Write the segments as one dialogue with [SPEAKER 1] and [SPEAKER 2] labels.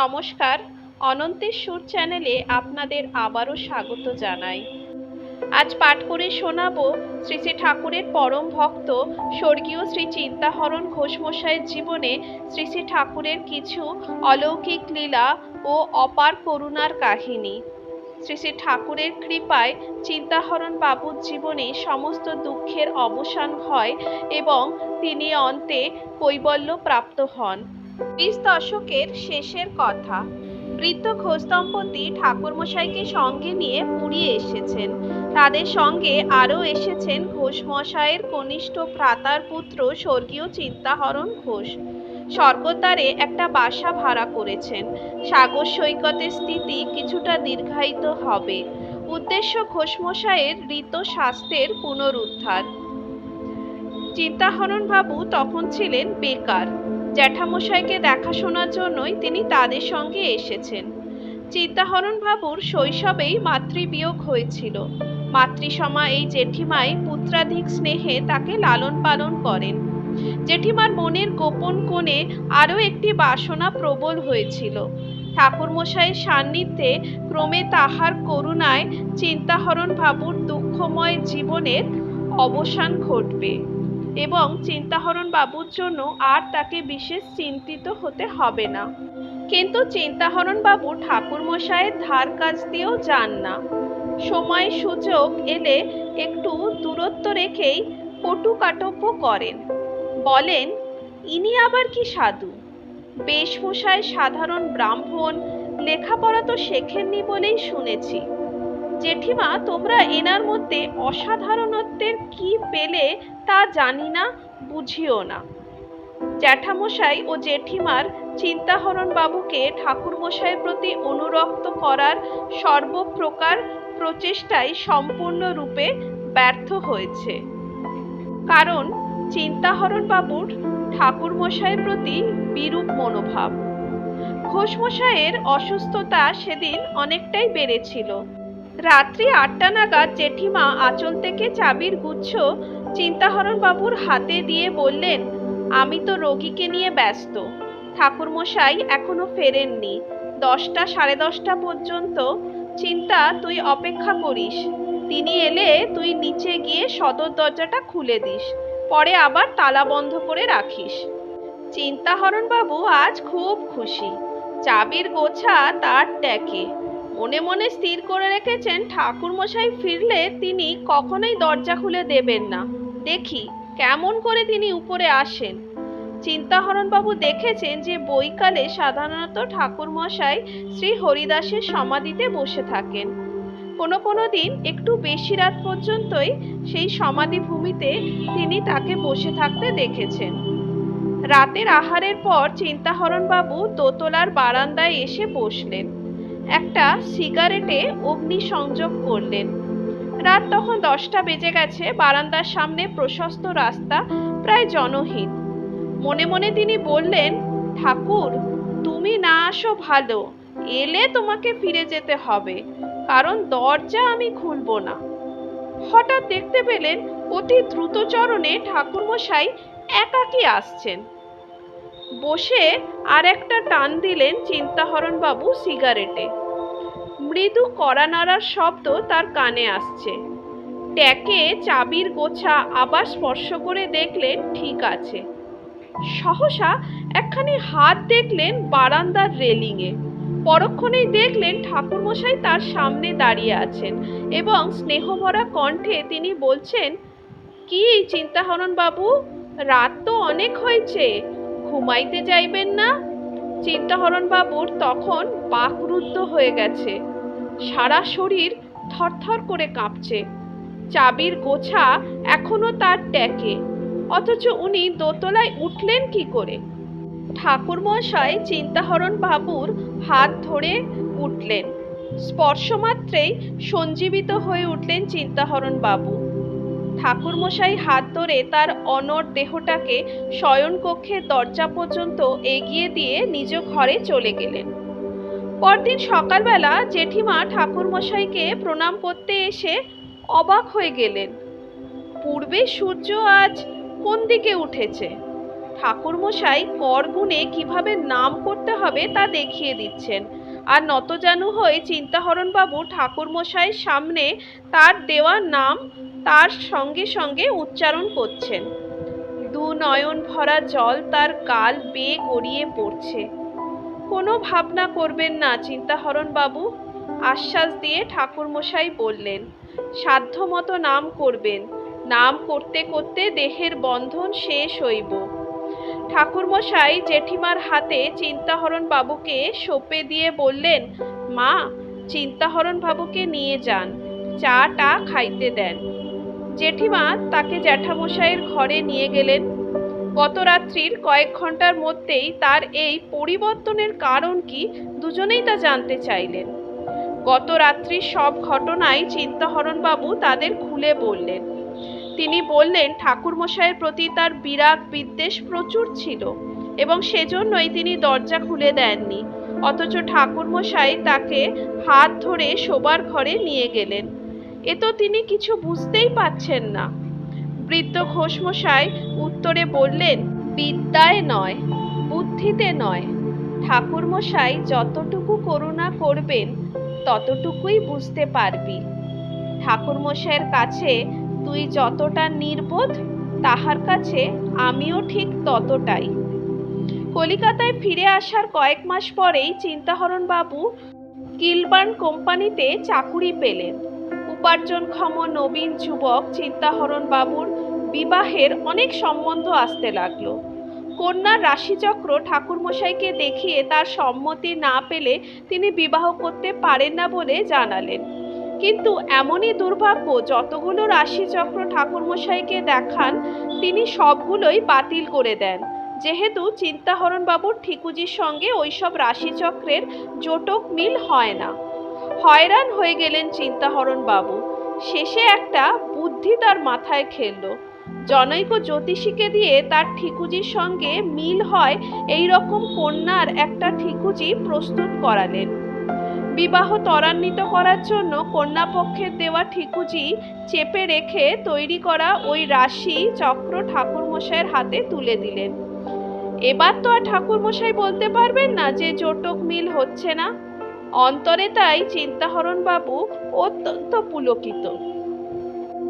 [SPEAKER 1] নমস্কার, অনন্তের সুর চ্যানেলে আপনাদের আবারও স্বাগত জানাই। আজ পাঠ করে শোনাবো শ্রী শ্রী ঠাকুরের পরম ভক্ত, স্বর্গীয় শ্রী চিন্তাহরণ ঘোষমশাইয়ের জীবনে শ্রী শ্রী ঠাকুরের কিছু অলৌকিক লীলা ও অপার করুণার কাহিনী। শ্রী শ্রী ঠাকুরের কৃপায় চিন্তাহরণ বাবুর জীবনে সমস্ত দুঃখের অবসান হয় এবং তিনি অন্তে কৈবল্য প্রাপ্ত হন। বিশ দশকের শেষের কথা। বৃদ্ধ ঘোষ দম্পতি ঠাকুরমশাইকে সঙ্গে নিয়ে পুরী এসেছেন। তাদের সঙ্গে আরও এসেছেন ঘোষমশাইয়ের কনিষ্ঠ ভ্রাতার পুত্র স্বর্গীয় চিন্তাহরণ ঘোষ। স্বর্গদ্বারে একটা বাসা ভাড়া করেছেন। সাগর সৈকতের স্থিতি কিছুটা দীর্ঘায়িত হবে। উদ্দেশ্য ঘোষমশাইয়ের ঋত স্বাস্থ্যের পুনরুদ্ধার। চিন্তাহরণ বাবু তখন ছিলেন বেকার। জ্যাঠামশাইকে দেখাশোনার জন্যই তিনি তাদের সঙ্গে এসেছেন। চিন্তাহরণ বাবুর শৈশবেই মাতৃবিয়োগ হয়েছিল। মাতৃসমা এই জেঠিমাই পুত্রাধিক স্নেহে তাকে লালন পালন করেন। জেঠিমার মনের গোপন কোণে আরও একটি বাসনা প্রবল হয়েছিল। ঠাকুরমশাইয়ের সান্নিধ্যে ক্রমে তাহার করুণায় চিন্তাহরণ বাবুর দুঃখময় জীবনের অবসান ঘটবে। এবং চিন্তাহরণ বাবুর জন্য আর তাকে বিশেষ চিন্তিত হতে হবে না। কিন্তু চিন্তাহরণ বাবু ঠাকুরমশাইয়ের ধার কাজ দিয়েও যান না। সময় সুযোগ এলে একটু দূরত্ব রেখেই কটু কাটব্য করেন। বলেন, ইনি আবার কি সাধু? বেশভূষায় সাধারণ ব্রাহ্মণ, লেখাপড়া তো শেখেননি বলেই শুনেছি। জেঠিমা, তোমরা এনার মধ্যে অসাধারণত্বের কি পেলে তা জানি না, বুঝিও না। জ্যাঠামশাই ও জেঠিমার চিন্তাহরণ বাবুকে ঠাকুরমশাইয়ের প্রতি অনুরক্ত করার সর্বপ্রকার প্রচেষ্টাই সম্পূর্ণরূপে ব্যর্থ হয়েছে। কারণ চিন্তাহরণ বাবুর ঠাকুরমশাইয়ের প্রতি বিরূপ মনোভাব। ঘোষমশাইয়ের অসুস্থতা সেদিন অনেকটাই বেড়েছিল। রাত্রি আটটা নাগাদ জেঠিমা আঁচল থেকে চাবির গুচ্ছ চিন্তাহরণ বাবুর হাতে দিয়ে বললেন, আমি তো রোগীকে নিয়ে ব্যস্ত। ঠাকুরমশাই এখনও ফেরেননি। দশটা সাড়ে দশটা পর্যন্ত চিন্তা তুই অপেক্ষা করিস। তিনি এলে তুই নিচে গিয়ে সদর দরজাটা খুলে দিস। পরে আবার তালা বন্ধ করে রাখিস। চিন্তাহরণ বাবু আজ খুব খুশি। চাবির গোছা তার ট্যাকে। মনে মনে স্থির করে রেখেছেন ঠাকুরমশাই ফিরলে তিনি কখনোই দরজা খুলে দেবেন না। দেখি কেমন করে তিনি উপরে আসেন। চিন্তাহরণ বাবু দেখেছেন যে বৈকালে সাধারণত ঠাকুরমশাই শ্রী হরিদাসের সমাধিতে বসে থাকেন। কোনো কোনো দিন একটু বেশি রাত পর্যন্তই সেই সমাধি ভূমিতে তিনি তাকে বসে থাকতে দেখেছেন। রাতের আহারের পর চিন্তাহরণ বাবু দোতলার বারান্দায় এসে বসলেন। একটা সিগারেটে অগ্নি সংযোগ করলেন। রাত তখন দশটা বেজে গেছে, বারান্দার সামনে প্রশস্ত রাস্তা প্রায় জনহীন। মনে মনে তিনি বললেন, ঠাকুর, তুমি না আসো ভালো, এলে তোমাকে ফিরে যেতে হবে, কারণ দরজা আমি খুলব না। হঠাৎ দেখতে পেলেন অতি দ্রুত চরণে ঠাকুরমশাই একাকী আসছেন। বসে আর একটা টান দিলেন চিন্তাহরণ বাবু সিগারেটে। মৃদু কড়া নাড়ার শব্দ তার কানে আসছে। ট্যাকে চাবির গোছা আবার স্পর্শ করে দেখলেন ঠিক আছে। সহসা একখানি হাত দেখলেন বারান্দার রেলিংয়ে। পরক্ষণেই দেখলেন ঠাকুরমশাই তার সামনে দাঁড়িয়ে আছেন এবং স্নেহভরা কণ্ঠে তিনি বলছেন, কি চিন্তাহরণ বাবু রাত তো অনেক হয়েছে। ঘুমাইতে যাইবেন না? চিন্তাহরণ বাবুর তখন বাকরুদ্ধ হয়ে গেছে। সারা শরীর থরথর করে কাঁপছে। চাবির গোছা এখনও তার ট্যাকে। অথচ উনি দোতলায় উঠলেন কি করে? ঠাকুরমশাই চিন্তাহরণ বাবুর হাত ধরে উঠলেন। স্পর্শমাত্রেই সঞ্জীবিত হয়ে উঠলেন চিন্তাহরণ বাবু ঠাকুরমশাই হাত ধরে তার অনর দেহটাকে শয়নকক্ষের দরজা পর্যন্ত এগিয়ে দিয়ে নিজ ঘরে চলে গেলেন। পরদিন সকালবেলা জেঠিমা ঠাকুরমশাইকে প্রণাম করতে এসে অবাক হয়ে গেলেন। পূর্বে সূর্য আজ কোন দিকে উঠেছে? ঠাকুরমশাই কর গুণে কীভাবে নাম করতে হবে তা দেখিয়ে দিচ্ছেন। আর নতজানু হয়ে চিন্তাহরণ বাবু ঠাকুরমশাইয়ের সামনে তার দেওয়া নাম তার সঙ্গে সঙ্গে উচ্চারণ করছেন। দু নয়ন ভরা জল তার গাল বেয়ে গড়িয়ে পড়ছে। কোনো ভাবনা করবেন না, চিন্তাহরণ বাবু। আশ্বাস দিয়ে ঠাকুরমশাই বললেন, সাধ্যমতো নাম করবেন। নাম করতে করতে দেহের বন্ধন শেষ হইব। ঠাকুরমশাই জেঠিমার হাতে চিন্তাহরণ বাবুকে সঁপে দিয়ে বললেন, মা, চিন্তাহরণ বাবুকে নিয়ে যান। চা টা খাইতে দেন। জেঠিমা তাকে জ্যাঠামশাইয়ের ঘরে নিয়ে গেলেন। গত রাত্রির কয়েক ঘণ্টার মধ্যেই তার এই পরিবর্তনের কারণ কি দুজনেই তা জানতে চাইলেন। গত রাত্রির সব ঘটনাই চিন্তাহরণ বাবু তাদের খুলে বললেন। তিনি বললেন ঠাকুরমশাইয়ের প্রতি তার বিরাগ বিদ্বেষ প্রচুর ছিল এবং সেজন্যই তিনি দরজা খুলে দেননি। অথচ ঠাকুরমশাই তাকে হাত ধরে শোবার ঘরে নিয়ে গেলেন। এ তো তিনি কিছু বুঝতেই পাচ্ছেন না। বৃদ্ধ ঘোষমশাই উত্তরে বললেন, বিদ্যায় নয়, বুদ্ধিতে নয়। ঠাকুরমশাই যতটুকু করুণা করবেন, ততটুকুই বুঝতে পারবি। ঠাকুরমশাইয়ের কাছে তুই যতটা নির্বোধ, তাহার কাছে আমিও ঠিক ততটাই। কলিকাতায় ফিরে আসার কয়েক মাস পরেই চিন্তাহরণ বাবু কিলবার্ন কোম্পানিতে চাকুরি পেলেন। উপার্জনক্ষম নবীন যুবক চিন্তাহরণ বাবুর বিবাহের অনেক সম্বন্ধ আসতে লাগল। কন্যার রাশিচক্র ঠাকুরমশাইকে দেখিয়ে তার সম্মতি না পেলে তিনি বিবাহ করতে পারেন না বলে জানালেন। কিন্তু এমনই দুর্ভাগ্য যতগুলো রাশিচক্র ঠাকুরমশাইকে দেখান, তিনি সবগুলোই বাতিল করে দেন। যেহেতু চিন্তাহরণ বাবুর ঠিকুজির সঙ্গে ওইসব রাশিচক্রের জোটক মিল হয় না। হয়রান হয়ে গেলেন চিন্তাহরণ বাবু। শেষে একটা বুদ্ধি তার মাথায় খেললো। জনৈক জ্যোতিষীকে দিয়ে তার ঠিকুজির সঙ্গে মিল হয় এই রকম কন্যার একটা ঠিকুজি প্রস্তুত করালেন। বিবাহ ত্বরান্বিত করার জন্য কন্যাপক্ষের দেওয়া ঠিকুজি চেপে রেখে তৈরি করা ওই রাশি চক্র ঠাকুরমশাইয়ের হাতে তুলে দিলেন। এবার তো আর ঠাকুরমশাই বলতে পারবেন না যে জোটক মিল হচ্ছে না। অন্তরে তাই চিন্তাহরণ বাবু অত্যন্ত পুলকিত।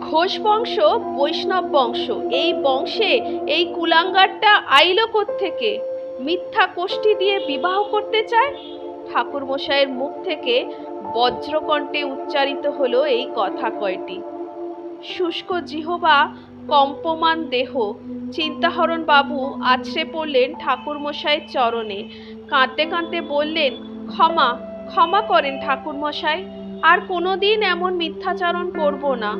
[SPEAKER 1] ঘোষ বংশ, বৈষ্ণব বংশ, এই বংশে এই কুলাঙ্গারটা আইলো থেকে মিথ্যা কোষ্ঠী দিয়ে বিবাহ করতে চায়? ঠাকুরমশাইয়ের মুখ থেকে বজ্রকণ্ঠে উচ্চারিত হলো এই কথা কয়টি। শুষ্ক জিহবা, কম্পমান দেহ চিন্তাহরণ বাবু আছড়ে পড়লেন ঠাকুরমশাইয়ের চরণে। কাঁদতে কাঁদতে বললেন, ক্ষমা ক্ষমা করেন ঠাকুরমশাই, আর কোনোদিন এমন মিথ্যাচারণ করব না।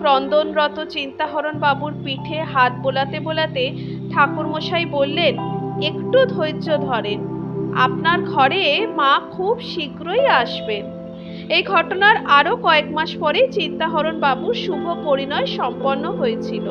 [SPEAKER 1] ক্রন্দনরত চিন্তাহরণ বাবুর পিঠে হাত বোলাতে বোলাতে ঠাকুরমশাই বললেন, একটু ধৈর্য ধরেন। আপনার ঘরে মা খুব শীঘ্রই আসবেন। এই ঘটনার আরও কয়েক মাস পরে চিন্তাহরণ বাবুর শুভ পরিণয় সম্পন্ন হয়েছিল।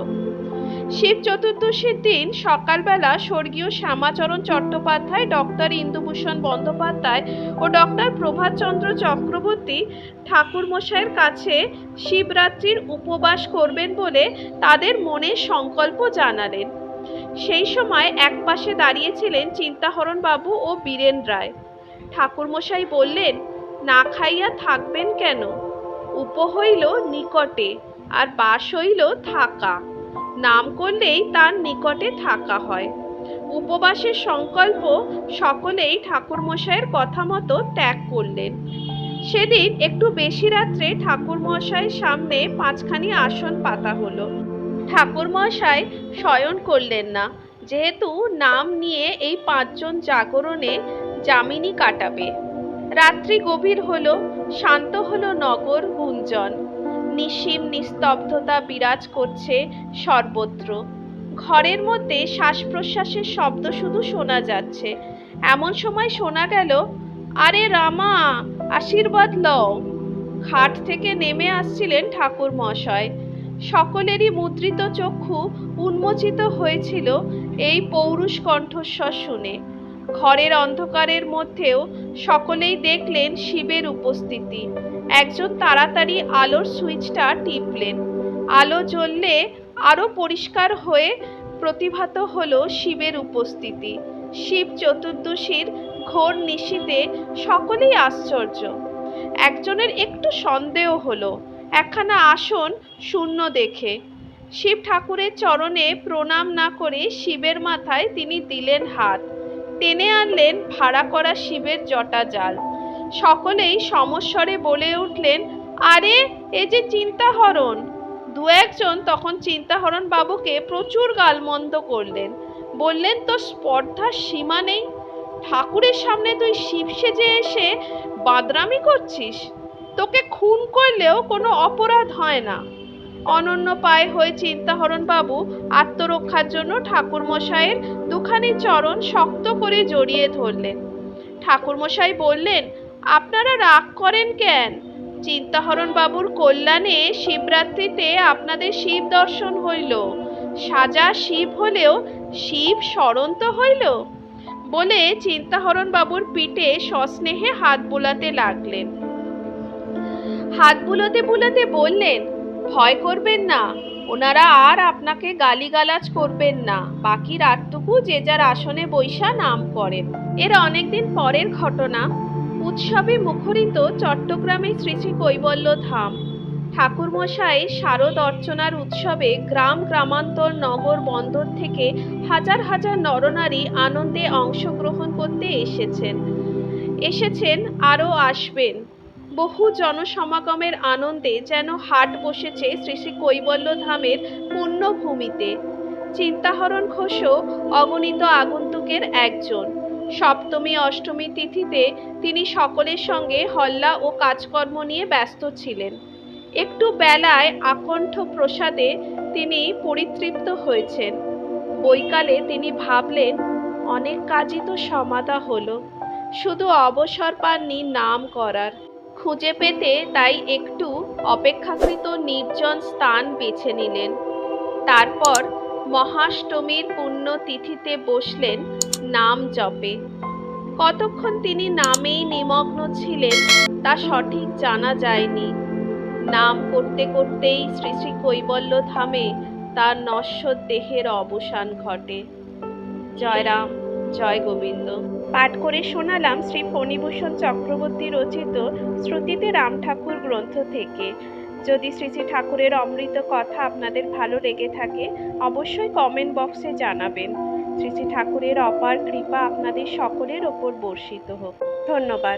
[SPEAKER 1] শিব চতুর্দশীর দিন সকালবেলা স্বর্গীয় শ্যামাচরণ চট্টোপাধ্যায়, ডক্টর ইন্দুভূষণ বন্দ্যোপাধ্যায় ও ডক্টর প্রভাতচন্দ্র চক্রবর্তী ঠাকুরমশাইয়ের কাছে শিবরাত্রির উপবাস করবেন বলে তাদের মনে সংকল্প জানালেন। সেই সময় একপাশে দাঁড়িয়েছিলেন চিন্তাহরণ বাবু ও বীরেন রায়। ঠাকুরমশাই বললেন, না খাইয়া থাকবেন কেন? উপ হইল নিকটে আর বাস হইল থাকা। নাম করলেই তার নিকটে থাকা হয়। উপবাসের সংকল্প সকলেই ঠাকুরমশাইয়ের কথা মতো ত্যাগ করলেন। সেদিন একটু বেশি রাত্রে ঠাকুরমশাইয়ের সামনে পাঁচখানি আসন পাতা হলো। ঠাকুরমশাই শয়ন করলেন না, যেহেতু নাম নিয়ে এই পাঁচজন জাগরণে জামিনী কাটাবে। রাত্রি গভীর হলো, শান্ত হলো নগর গুঞ্জন। নিশিম নিস্তব্ধতা বিরাজ করছে সর্বত্র। ঘরের মধ্যে শ্বাস প্রশ্বাসের শব্দ শুধু শোনা যাচ্ছে। এমন সময় শোনা গেল, আরে রামা, আশীর্বাদ লও। খাট থেকে নেমে আসছিলেন ঠাকুর মশাই। সকলেরই মুদ্রিত চক্ষু উন্মোচিত হয়েছিল এই পৌরুষ কণ্ঠস্বর শুনে। ঘরের অন্ধকারের মধ্যেও সকলেই দেখলেন শিবের উপস্থিতি। একজন তাড়াতাড়ি আলোর সুইচটা টিপলেন। আলো জ্বললে আরও পরিষ্কার হয়ে প্রতিভাত হলো শিবের উপস্থিতি। শিব চতুর্দশীর ঘোর নিশীতে সকলেই আশ্চর্য। একজনের একটু সন্দেহ হলো। একখানা আসন শূন্য দেখে। শিব ঠাকুরের চরণে প্রণাম না করে শিবের মাথায় তিনি দিলেন হাত। টেনে আনলেন ভাড়া করা শিবের জটা জাল। সকলেই সমস্বরে বলে উঠলেন, আরে, এ যে চিন্তাহরণ। দু একজন তখন চিন্তাহরণ বাবুকে প্রচুর গালমন্দ করলেন। বললেন তো স্পর্ধার সীমা নেই। ঠাকুরের সামনে তুই শিব সেজে এসে বাদরামি করছিস? তোকে খুন করলেও কোনো অপরাধ হয় না। অনন্য পায়ে হয়ে চিন্তাহরণ বাবু আত্মরক্ষার জন্য ঠাকুর মশাইয়ের দুখানি চরণ শক্ত করে জড়িয়ে ধরলেন। ঠাকুরমশাই বললেন আপনারা রাগ করেন কেন? চিন্তাহরণ বাবুর কল্যাণে শিবরাত্রিতে আপনাদের শিব দর্শন হইল। সাজা শিব হলেও শিব স্মরণ তো হইল? বলে চিন্তাহরণ বাবুর পিঠে সস্নেহে হাত বোলাতে লাগলেন। হাত বুলোতে বুলোতে বললেন, ভয় করবেন না, ওনারা আর আপনাকে গালিগালাজ করবেন না। বাকি রাতটুকু যে যার আসনে বৈশা নাম করেন। এর অনেকদিন পরের ঘটনা। উৎসবে মুখরিত চট্টগ্রামের শ্রী শ্রী কৈবল্য ধাম। ঠাকুরমশাই শারদ অর্চনার উৎসবে গ্রাম, গ্রামান্তর, নগর, বন্দর থেকে হাজার হাজার নরনারী আনন্দে অংশগ্রহণ করতে এসেছেন। এসেছেন আরও আসবেন। বহু জনসমাগমের আনন্দে যেন হাট বসেছে শ্রী শ্রী কৈবল্য ধামের পুণ্যভূমিতে চিন্তাহরণ ঘোষও অগণিত আগন্তুকের একজন। সপ্তমী, অষ্টমী তিথিতে তিনি সকলের সঙ্গে হল্লা ও কাজকর্ম নিয়ে ব্যস্ত ছিলেন। একটু বেলায় আকণ্ঠ প্রসাদে তিনি পরিতৃপ্ত হয়েছেন। বৈকালে তিনি ভাবলেন, অনেক কাজই তো সমাধা হলো। শুধু অবসর পাননি নাম করার। খুঁজে পেতে তাই একটু অপেক্ষাকৃত নির্জন স্থান বেছে নিলেন। তারপর মহাষ্টমীর পুণ্য তিথিতে বসলেন নাম জপে। কতক্ষণ তিনি নামেই নিমগ্ন ছিলেন, তা সঠিক জানা যায়নি। নাম করতে করতেই শ্রী শ্রী কৈবল্য ধামে তার নশ্বর দেহের অবসান ঘটে। জয়রাম জয় গোবিন্দ। পাঠ করে শোনালাম শ্রী ফণিভূষণ চক্রবর্তী রচিত শ্রুতিতে রাম ঠাকুর গ্রন্থ থেকে। যদি শ্রী শ্রী ঠাকুরের অমৃত কথা আপনাদের ভালো লেগে থাকে, অবশ্যই কমেন্ট বক্সে জানাবেন। শ্রী শ্রী ঠাকুরের অপার কৃপা আপনাদের সকলের ওপর বর্ষিত হোক। ধন্যবাদ।